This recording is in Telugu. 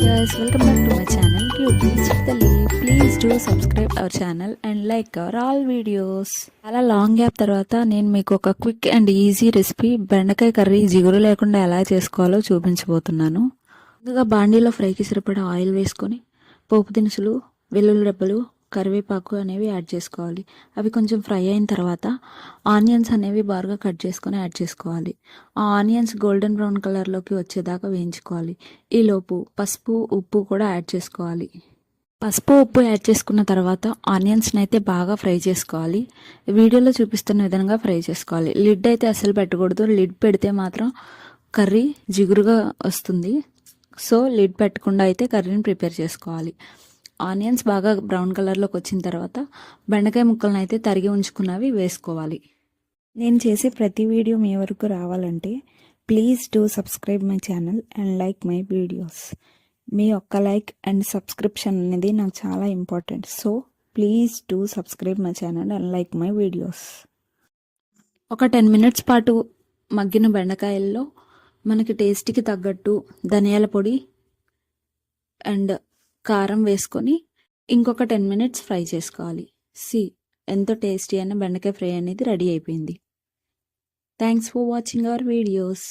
guys, welcome back to my channel Cutie Chitali. Please do subscribe our channel and like our all videos. అలా లాంగ్ గ్యాప్ తర్వాత నేను మీకు ఒక క్విక్ అండ్ ఈజీ రెసిపీ బెండకాయ కర్రీ జిగురు లేకుండా ఎలా చేసుకోవాలో చూపించబోతున్నాను ముందుగా బాండీలో ఫ్రైకి సరిపడా ఆయిల్ వేసుకొని పోపు దినుసులు వెల్లుల్లి రెబ్బలు కరివేపాకు అనేవి యాడ్ చేసుకోవాలి. అవి కొంచెం ఫ్రై అయిన తర్వాత ఆనియన్స్ అనేవి బాగా కట్ చేసుకొని యాడ్ చేసుకోవాలి. ఆ ఆనియన్స్ గోల్డెన్ బ్రౌన్ కలర్లోకి వచ్చేదాకా వేయించుకోవాలి. ఈలోపు పసుపు ఉప్పు కూడా యాడ్ చేసుకోవాలి. పసుపు ఉప్పు యాడ్ చేసుకున్న తర్వాత ఆనియన్స్ని అయితే బాగా ఫ్రై చేసుకోవాలి. వీడియోలో చూపిస్తున్న విధంగా ఫ్రై చేసుకోవాలి. లిడ్ అయితే అసలు పెట్టకూడదు. లిడ్ పెడితే మాత్రం కర్రీ జిగురుగా వస్తుంది. సో లిడ్ పెట్టకుండా అయితే కర్రీని ప్రిపేర్ చేసుకోవాలి. ఆనియన్స్ బాగా బ్రౌన్ కలర్లోకి వచ్చిన తర్వాత బెండకాయ ముక్కలను అయితే తరిగి ఉంచుకున్నవి వేసుకోవాలి. నేను చేసే ప్రతి వీడియో మీ వరకు రావాలంటే please do subscribe my channel and like my videos. మీ ఒక్క లైక్ అండ్ సబ్స్క్రిప్షన్ అనేది నాకు చాలా important. So please do subscribe my channel and like my videos. ఒక టెన్ మినిట్స్ పాటు మగ్గిన బెండకాయల్లో మనకి టేస్ట్కి తగ్గట్టు ధనియాల పొడి అండ్ కారం వేసుకొని ఇంకొక టెన్ మినిట్స్ ఫ్రై చేసుకోవాలి. సి ఎంతో టేస్టీ అయిన బెండకాయ ఫ్రై అనేది రెడీ అయిపోయింది. Thanks for watching our videos.